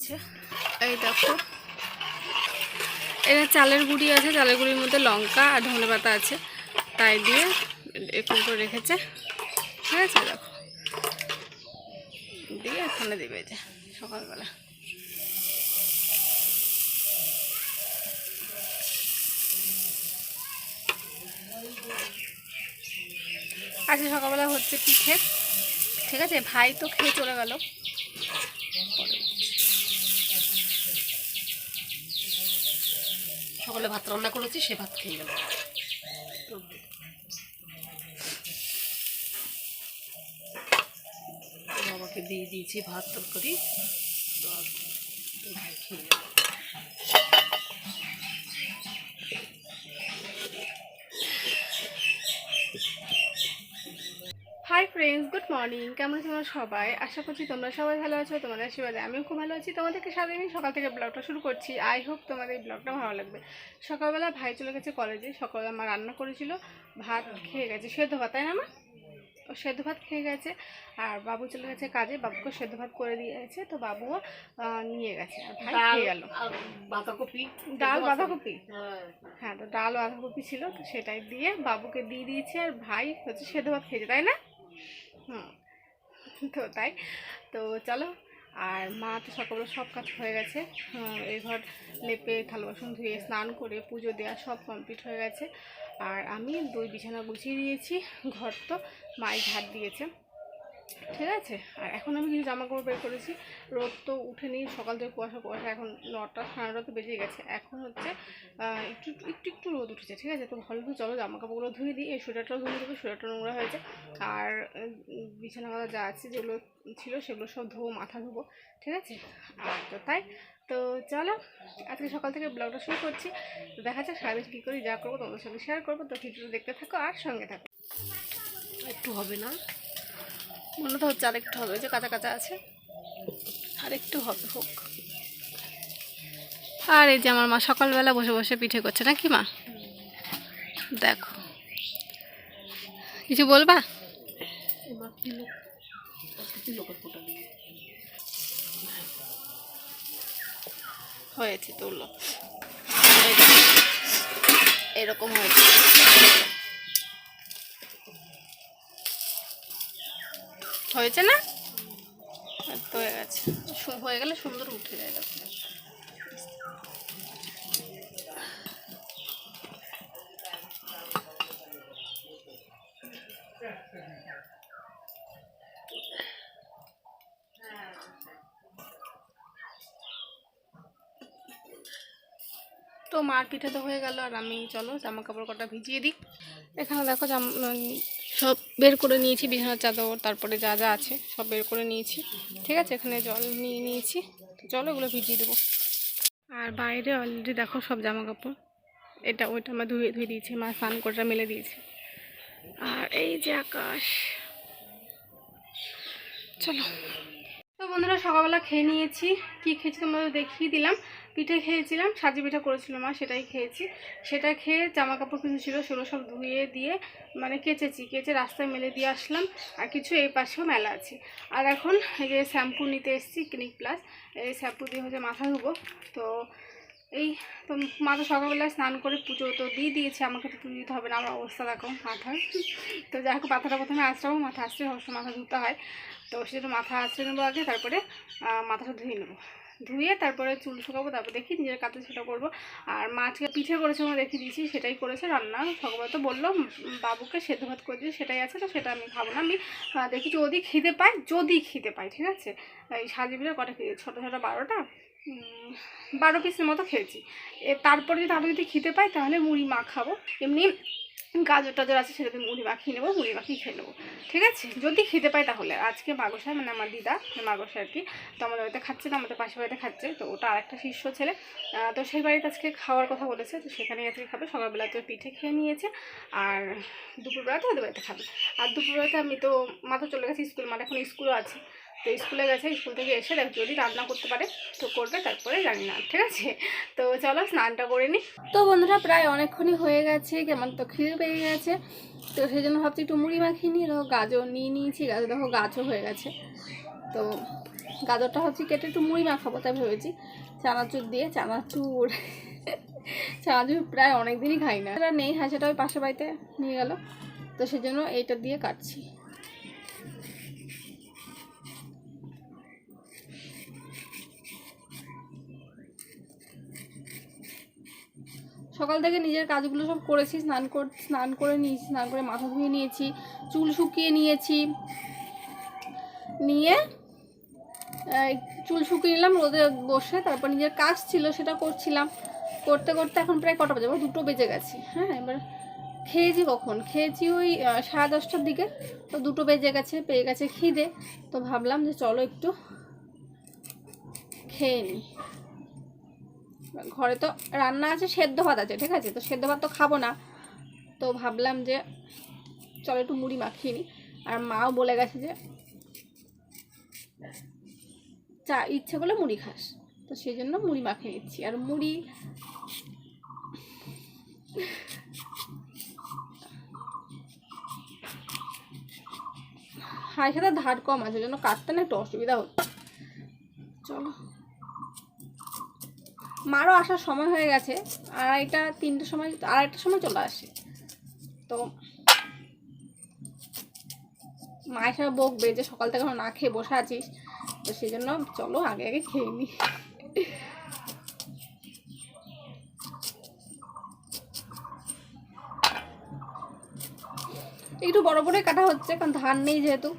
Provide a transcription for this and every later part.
আচ্ছা এই দেখো। এটা চালের গুঁড়ি আছে, চালের গুঁড়ির মধ্যে লঙ্কা আর ধনে পাতা আছে। তাই দিয়ে এরকম করে রেখেছে। ঠিক আছে, দেখো। দিয়ে এখানে দেবে যে সকালবেলা। আজকে সকালবেলা হচ্ছে পিঠে। ঠিক আছে, ভাই তো খেয়ে চলে গেল। সকালে ভাত রান্না করেছি, সে ভাত খেয়ে গেল বাবাকে দিয়ে দিয়েছি ভাত তরকারি। ভাই খেয়ে গেল হাই ফ্রেন্ডস গুড মর্নিং কেমন আছো তোমরা সবাই? আশা করছি তোমরা সবাই ভালো আছো তোমাদের আশীর্বাদে আমিও খুব ভালো আছি। তোমাদেরকে সারাদিন সকাল থেকে ব্লগটা শুরু করছি। আই হোপ তোমাদের এই ব্লগটা ভালো লাগবে। সকালবেলা ভাই চলে গেছে কলেজে সকালবেলা মা রান্না করেছিল ভাত খেয়ে গেছে। সেদ্ধ ভাত তাই না মা? ও সেদ্ধ ভাত খেয়ে গেছে। আর বাবু চলে গেছে কাজে। বাবুকে সেদ্ধ ভাত করে দিয়েছে। তো বাবুও নিয়ে গেছে। আর ভাই খেয়ে গেল। বাঁধাকপি। ডাল বাঁধাকপি? হ্যাঁ। হ্যাঁ তো ডাল বাঁধাকপি ছিল। তো সেটাই দিয়ে বাবুকে দিয়ে দিয়েছে। আর ভাই হচ্ছে সেদ্ধ ভাত খেয়েছে তাই না? তো তাই। তো চলো, আর মা তো সকালে সব কাজ হয়ে গেছে। এই ঘর লেপে, থাল বাসন ধুয়ে, স্নান করে, পুজো দেওয়া সব কমপ্লিট হয়ে গেছে। আর আমি দুই বিছানা গুছিয়ে দিয়েছি, ঘর তো মায়ের ঝাড় দিয়েছে। ঠিক আছে? আর এখন আমি কিছু জামা কাপড় বের করেছি। রোদ তো উঠেনি, সকাল থেকে কুয়াশা কুয়াশা। এখন নটা, সাড়ে নটা তো বেজে গেছে। এখন হচ্ছে একটু একটু একটু রোদ উঠেছে, ঠিক আছে? তো ভালো করে চলো জামা কাপড়গুলো ধুয়ে দিই। এই সোয়েটারটাও ধুয়ে দেবো সোয়েটারটা নোংরা হয়েছে। আর বিছানা কথা যা আছে, যেগুলো ছিল, সেগুলো সব ধোবো, মাথা ধোবো, ঠিক আছে? আর তো তাই, তো চলো, আজকে সকাল থেকে ব্লগটা শুরু করছি। তো দেখা যাক সারাদিন কী করি, যা করব তোমাদের সঙ্গে শেয়ার করব। তো ভিডিওটা দেখতে থাকো আর সঙ্গে থাকো। একটু হবে না? মনে তো হচ্ছে আরেকটু হবে যে কাঁচা কাঁচা আছে। আর একটু হবে, হোক। আর এই যে আমার মা সকালবেলা বসে বসে পিঠে করছে, নাকি মা? দেখো। কিছু বলবা? হয়েছে, তুললো। এরকম হয়েছে। হয়েছে না? তো হয়ে গেছে। হয়ে গেলে সুন্দর উঠে যায় দেখো। তো মার তো হয়ে গেল, আর আমি চলো জামা কাপড় কটা ভিজিয়ে দিই। এখানে দেখো সব বের করে নিয়েছি, বিছানার চাদর, তারপরে যা যা আছে সব বের করে নিয়েছি। ঠিক আছে, এখানে জল নিয়ে নিয়েছি। জল ওগুলো ভিজিয়ে দেবো। আর বাইরে অলরেডি দেখো সব জামা কাপড় এটা, ওইটা আমার ধুয়ে ধুয়ে দিয়েছি, মা স্নান করে মেলে দিয়েছে। আর এই যে আকাশ। চলো। তো বন্ধুরা, সকালবেলা খেয়ে নিয়েছি। কি খেয়েছি তোমাদের দেখিয়ে দিলাম। পিঠে খেয়েছিলাম, সাজি পিঠা করেছিল মা, সেটাই খেয়েছি। সেটা খেয়ে জামা কাপড় কিছু ছিল সেগুলো সব ধুয়ে দিয়ে মানে কেচেছি, কেচে রাস্তায় মেলে দিয়ে আসলাম, আর কিছু এই পাশেও মেলা আছে। আর এখন এই যে শ্যাম্পু নিতে এসেছি, ক্লিনিক প্লাস, এই শ্যাম্পু দিয়ে হচ্ছে মাথা ধুবো। তো এই, তো মা তো সকালবেলায় স্নান করে পুজো তো দিয়ে দিয়েছে, আমাকে তো পুজো দিতে হবে না, আমার অবস্থা দেখো মাথার তো যাই হোক, মাথাটা প্রথমে আঁচড়াবো, মাথা আঁচড়ে অবশ্যই মাথা ধুতে হয়। তো সেটা মাথা আঁচড়ে নেব আগে, তারপরে মাথাটা ধুয়ে নেব। ধুয়ে তারপরে চুল শুকাবো, তারপর দেখি নিজের কাছে সেটা করব। আর মাছকে পিঠে করেছে, আমরা দেখিয়ে দিয়েছি, সেটাই করেছে রান্না। সকালে তো বলল বাবুকে সেদ্ধ ভাত করে দিয়েছে, সেটাই আছে তো, সেটা আমি খাব না। আমি দেখি যদি খিদে পাই যদি খিদে পাই ঠিক আছে? এই সাজি পিঠে কটা খেয়ে, ছোটো ছোটো বারোটা? বারো পিসের মতো খেয়েছি। তারপরে যদি আরও যদি খিদে পাই তাহলে মুড়ি মা খাব। এমনি গাজর টাজর আছে সেটা সেটাতে মুড়ি মাখিয়ে নেব, মুড়ি মাখিয়ে খেয়ে নেব। ঠিক আছে? যদি খেতে পাই তাহলে। আজকে মাগসায় মানে আমার দিদা মাগসা আর কি, তো আমাদের বাড়িতে খাচ্ছে না, আমাদের পাশের বাড়িতে খাচ্ছে, তো ওটা আরেকটা শিষ্য ছেলে। তো সেই বাড়িতে আজকে খাওয়ার কথা বলেছে, তো সেখানেই আজকে খাবে। সকালবেলা তো পিঠে খেয়ে নিয়েছে, আর দুপুরবেলাতে ওদের বাড়িতে খাবে। আর দুপুরবেলাতে আমি তো মাথা চলে গেছি স্কুল মানে এখন স্কুলও আছে। তো স্কুলে গেছে, স্কুল থেকে এসে দেখ যদি রান্না করতে পারে তো করবে, তারপরে জানি না, ঠিক আছে? তো চলো স্নানটা করে নিই তো বন্ধুরা প্রায় অনেকক্ষণই হয়ে গেছে, কেমন তো খিদে পেয়ে গেছে। তো সেই জন্য ভাবছি একটু মুড়ি মাখিয়ে নিই দেখো গাজর নিয়ে নিয়েছি, গাজর দেখো গাছও হয়ে গেছে। তো গাজরটা হচ্ছে কেটে একটু মুড়ি মাখাবো, তাই ভেবেছি চানাচুর দিয়ে, চানাচুর। চানাচুর প্রায় অনেক দিনই খাই না। নেই হ্যাঁ সেটা ওই পাশের বাড়িতে নিয়ে গেল। তো সেজন্য এইটা দিয়ে কাটছি। সকাল থেকে নিজের কাজগুলো সব করেছি, স্নান কর, স্নান করে নিয়েছি, স্নান করে মাথা ধুয়ে নিয়েছি, চুল শুকিয়ে নিয়েছি। নিয়ে চুল শুকিয়ে নিলাম, রোদে বসে তারপর নিজের কাজ ছিল সেটা করছিলাম। করতে করতে এখন প্রায় কটা বাজে, এবার দুটো বেজে গেছি। হ্যাঁ এবার খেয়েছি কখন? খেয়েছি ওই সাড়ে দশটার দিকে, তো দুটো বেজে গেছে, পেয়ে গেছে খিদে, তো ভাবলাম যে চলো একটু খেয়ে নিই ঘরে তো রান্না আছে, সেদ্ধ ভাত আছে, ঠিক আছে? তো সেদ্ধ ভাত তো খাব না। তো ভাবলাম যে, চলো একটু মুড়ি মাখিয়ে নিই আর মাও বলে গেছে যে, চা, ইচ্ছে করলে মুড়ি খাস। তো সেই জন্য মুড়ি মাখিয়ে নিচ্ছি। আর মুড়ি হাই সাথে ধার কম আছে জন্য কাটতে না একটু অসুবিধা হচ্ছে চলো মারও আসার সময় হয়ে গেছে। আড়াইটা, তিনটের সময়, আড়াইটার সময় চলে আসে। তো মা এসে বকবে যে সকাল থেকে না খেয়ে বসে আছিস তো সেই জন্য চলো আগে আগে খেয়ে নি। একটু বড় করে কাটা হচ্ছে, কারণ ধান নেই যেহেতু।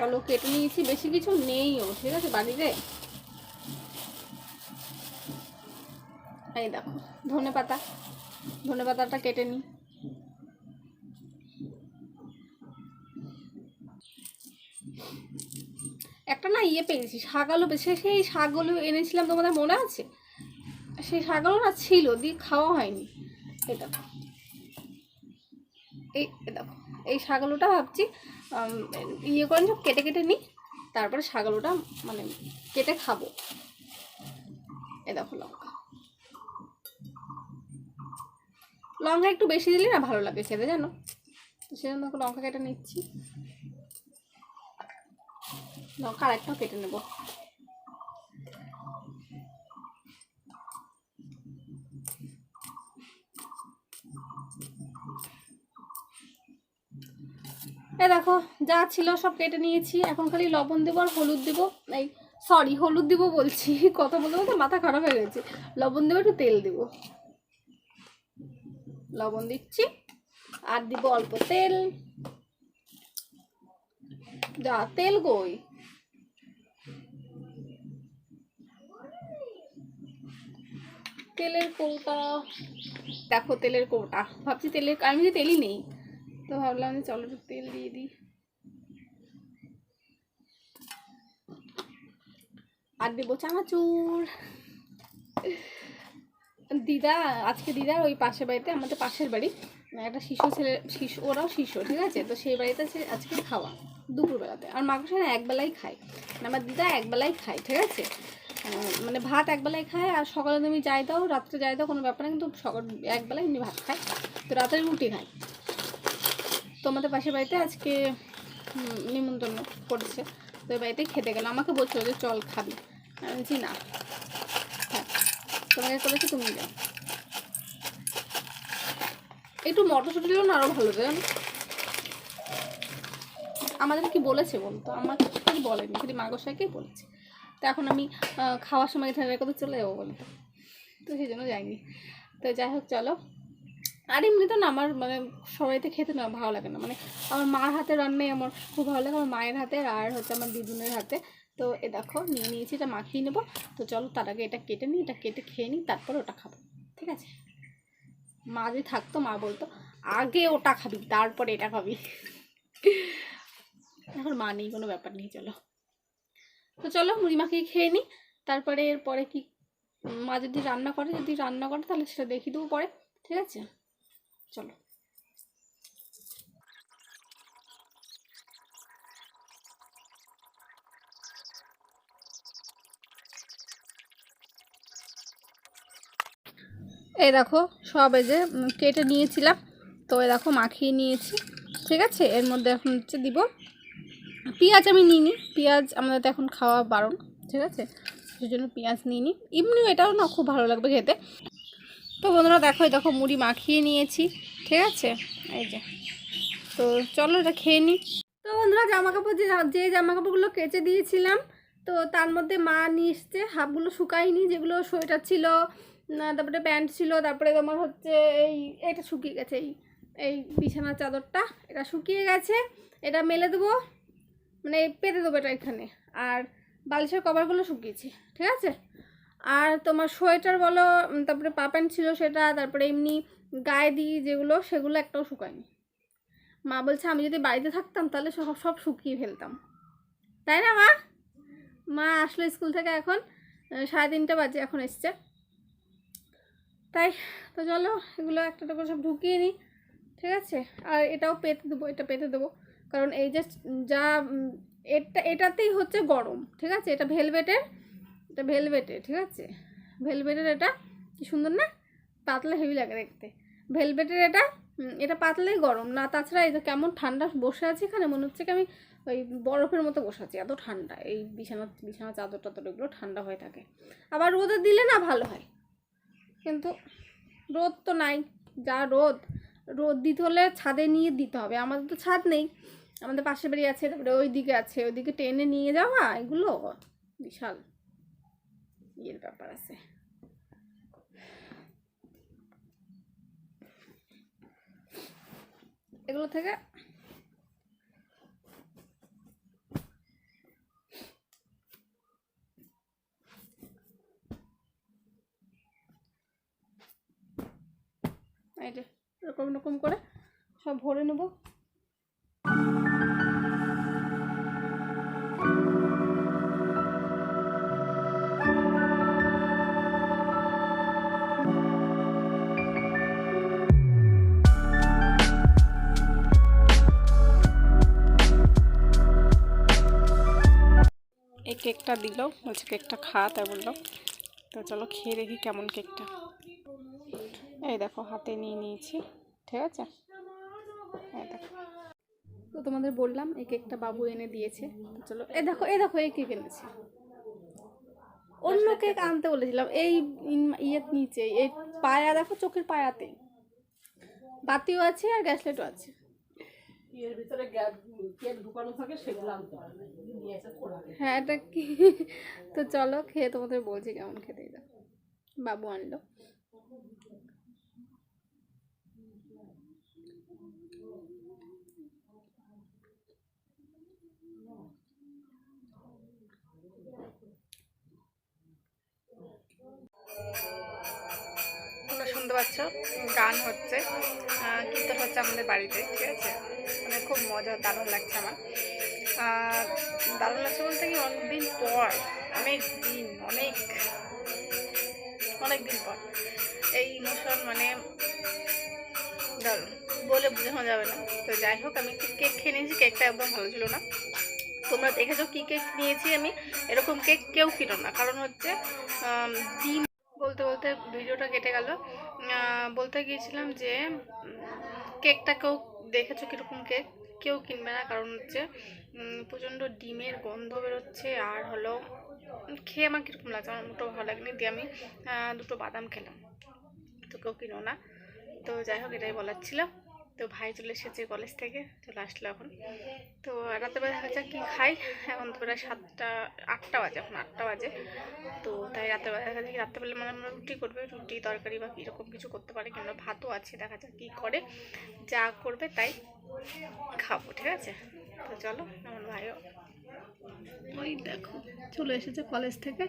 চলো, কেটে নিয়েছি, বেশি কিছু নেইও, ঠিক আছে, বাড়িতে? এই দেখো, ধনে পাতা, ধনে পাতাটা কেটে নিই একটা না ইয়ে পেয়েছি শাকালু পেয়েছি সেই শাকগুলো এনেছিলাম, তোমাদের মনে আছে? সেই শাকগুলো না ছিল, দিয়ে খাওয়া হয়নি। এই দেখো। এই দেখো। এই শাকালুটা ভাবছি ইয়ে করে সব কেটে কেটে নিই, তারপরে শাকালুটা মানে কেটে খাব। এ দেখো লঙ্কা। লঙ্কা একটু বেশি দিলে না ভালো লাগে খেতে, জানো? সেজন্য লঙ্কা কেটে নিচ্ছি। লঙ্কা আর একটাও কেটে নেব। এ দেখো, যা ছিল সব কেটে নিয়েছি। এখন খালি লবণ দেবো আর হলুদ দেবো। এই সরি হলুদ দেবো বলছি। কথা বলতে বলতে মাথা খারাপ হয়ে গেছে। লবণ দেবো, একটু তেল দেবো। লবণ দিচ্ছি, আর দিব অল্প তেল। যা, তেল কই? তেলের কৌটা। দেখো, তেলের কৌটা। ভাবছি তেলের, আমি যে তেলই নেই। তো ভাবলাম চলো তেল দিয়ে দিই। আর দেবো চানাচুর দিদা, আজকে দিদার ওই পাশের বাড়িতে, আমাদের পাশের বাড়ি, একটা শিশু ছেলে, শিশু, ওরাও শিশু, ঠিক আছে? তো সেই বাড়িতে আছে আজকে খাওয়া, দুপুরবেলাতে। আর মাংস না একবেলাই খায়। মানে আমার দিদা একবেলাই খায়, ঠিক আছে? মানে ভাত একবেলাই খায়, আর সকালে তুমি যাই দাও, রাত্রে যাই দাও, কোনো ব্যাপার না, কিন্তু সকাল একবেলাই এমনি ভাত খায়। তো রাতে রুটি খায়। তো আমাদের পাশের বাড়িতে আজকে নিমন্ত্রণ করেছে। তো বাড়িতে খেতে গেলো। আমাকে বলছিল যে চল খাবি। বলছি, না। হ্যাঁ। তোমাকে করেছে, তুমি যাও। একটু মটরশুটি দিলেও না আরও ভালো, জানো? আমাদের কি বলেছে বলতো আমাকে কিছু বলেনি। খালি মাগসাইকেই বলেছে। তো এখন আমি খাওয়ার সময় এখানে কোথাও চলে যাব বলতো তো সেই জন্য যাইনি। তো যাই হোক, চলো। আর এমনি তো না আমার মানে সবাইতে খেতে না ভালো লাগে না। মানে আমার মার হাতে রান্নাই আমার খুব ভালো লাগে, আমার মায়ের হাতে আর হচ্ছে আমার দিদুনের হাতে। তো এ দেখো, নিয়ে নিয়েছি, এটা মাখিয়ে নেব। তো চলো তার আগে এটা কেটে নিই, এটা কেটে খেয়ে নিই, তারপর ওটা খাব, ঠিক আছে? মা যদি থাকতো, মা বলতো, আগে ওটা খাবি, তারপরে এটা খাবি। এখন মা নেই, কোনো ব্যাপার নেই, চলো। তো চলো, মুড়ি মাখিয়ে খেয়ে নিই, তারপরে এরপরে কি মা যদি রান্না করে, যদি রান্না করে, তাহলে সেটা দেখিয়ে দেবো পরে, ঠিক আছে? চলো। এই দেখো, সব এই যে কেটে নিয়েছিলাম। তো এই দেখো, মাখিয়ে নিয়েছি। ঠিক আছে? এর মধ্যে এখন হচ্ছে দিব পেঁয়াজ আমি নিইনি। পেঁয়াজ আমাদের তো এখন খাওয়া বারণ। ঠিক আছে? সেই জন্য পেঁয়াজ নিইনি। এমনিও এটাও না খুব ভালো লাগবে খেতে। তো বন্ধুরা দেখো দেখো মুড়ি মাখিয়ে নিয়েছি, ঠিক আছে? এই যে। তো চলো এটা খেয়ে নিই তো বন্ধুরা জামা কাপড় যে যে জামা কাপড়গুলো কেচে দিয়েছিলাম, তো তার মধ্যে মা নিয়ে এসছে, হাফগুলো শুকায়নি, যেগুলো সোয়েটার ছিল তারপরে প্যান্ট ছিল, তারপরে তোমার হচ্ছে এই, এটা শুকিয়ে গেছে, এই এই বিছানার চাদরটা, এটা শুকিয়ে গেছে, এটা মেলে দেবো মানে পেতে দেবো এটা এখানে, আর বালিশের কভারগুলো শুকিয়েছে, ঠিক আছে? আর তোমার সোয়েটার বলো তারপরে পা প্যান্ট ছিল সেটা, তারপরে এমনি গায়ে দিই যেগুলো, সেগুলো একটাও শুকায়নি। মা বলছে, আমি যদি বাড়িতে থাকতাম তাহলে সব সব শুকিয়ে ফেলতাম। তাই না, মা? মা আসলো স্কুল থেকে এখন সাড়ে তিনটে বাজে এখন এসছে। তাই, তো চলো, এগুলো একটা একটা করে সব ঢুকিয়ে নিই, ঠিক আছে? আর এটাও পেতে দেবো, এটা পেতে দেবো। কারণ এই যে যা এটা, এটাতেই হচ্ছে গরম, ঠিক আছে? এটা ভেলভেটের এটা ভেলভেটের ঠিক আছে? ভেলভেটের এটা কি সুন্দর না? পাতলা হেভি লাগে দেখতে। ভেলভেটের এটা এটা পাতলাই গরম। না, তাছাড়া এই যে কেমন ঠান্ডা বসে আছে এখানে, মনে হচ্ছে কি আমি ওই বরফের মতো বসে আছি, এত ঠান্ডা। এই বিছানা বিছানা চাদর টাদর এগুলো ঠান্ডা হয়ে থাকে। আবার রোদে দিলে না ভালো হয়। কিন্তু রোদ তো নাই, যা রোদ। রোদ দিতে হলে ছাদে নিয়ে দিতে হবে। আমাদের তো ছাদ নেই। আমাদের পাশে বাড়ি আছে, তারপরে ওই দিকে আছে। ওইদিকে টেনে নিয়ে যাওয়া, এগুলো বিশাল। ইয়ের ব্যাপার আছে এগুলো থেকে এরকম এরকম করে সব ভরে নেব কেকটা দিল বলছে কেকটা খা তাই বলল। তো চলো খেয়ে দেখি কেমন কেকটা। এই দেখো হাতে নিয়ে নিয়েছি ঠিক আছে? এই দেখো। তো তোমাদের বললাম এই কেকটা বাবু এনে দিয়েছে। তো চলো এ দেখো এ দেখো এই কেক এনেছে। অন্য কেক আনতে বলেছিলাম এই ইয়ের নিচে এই পায়া দেখো চোখের পায়াতে। বাতিও আছে আর গ্যাসলেটও আছে। এর ভিতরে কেক ঢুকানো থাকে, সেগুলো আনতে হবে। হ্যাঁ এটা কি? তো চলো, খেয়ে তোমাদের বলছি কেমন খেতে এটা। বাবু আনলো। শুনতে পাচ্ছ, গান হচ্ছে। কীর্তন হচ্ছে আমাদের বাড়িতে, ঠিক আছে? খুব মজা দারুণ লাগছে আমার। দারুণ লাগছে বলতে কি অনেক দিন পর অনেক দিন অনেক অনেক দিন পর, এই ইমোশন মানে দারুণ। বলে বোঝানো যাবে না। তো যাই হোক, আমি একটু কেক খেয়ে নিয়েছি কেকটা একদম ভালো ছিল না। তোমরা দেখেছ কী কেক নিয়েছি আমি? এরকম কেক কেউ কিনো না। কারণ হচ্ছে ডিম বলতে বলতে ভিডিওটা কেটে গেল। বলতে গিয়েছিলাম যে কেকটা কেউ দেখেছ কীরকম কেক কেউ কিনবে না, কারণ হচ্ছে প্রচণ্ড ডিমের গন্ধ বেরোচ্ছে, আর হলো, খেয়ে আমার কীরকম লাগছে? আমার মোটেও ভালো লাগেনি, দিয়ে আমি দুটো বাদাম খেলাম। তো কেউ কিনো না। তো যাই হোক, এটাই বলার ছিল। তো ভাই চলে এসেছে কলেজ থেকে, চলে আসলো এখন। তো রাতেরবেলা দেখা যাক কী খাই? এখন তো প্রায় সাতটা, আটটা বাজে, এখন আটটা বাজে। তো তাই রাতেরবেলা দেখা যাক রাত্রেবেলা মানে আমরা রুটি করবে, রুটি, তরকারি বা কীরকম কিছু করতে পারে, কিংবা ভাতও আছে, দেখা যাক কী করে, যা করবে তাই খাব ঠিক আছে? তো চলো আমার ভাইও। ওই দেখো চলে এসেছে কলেজ থেকে।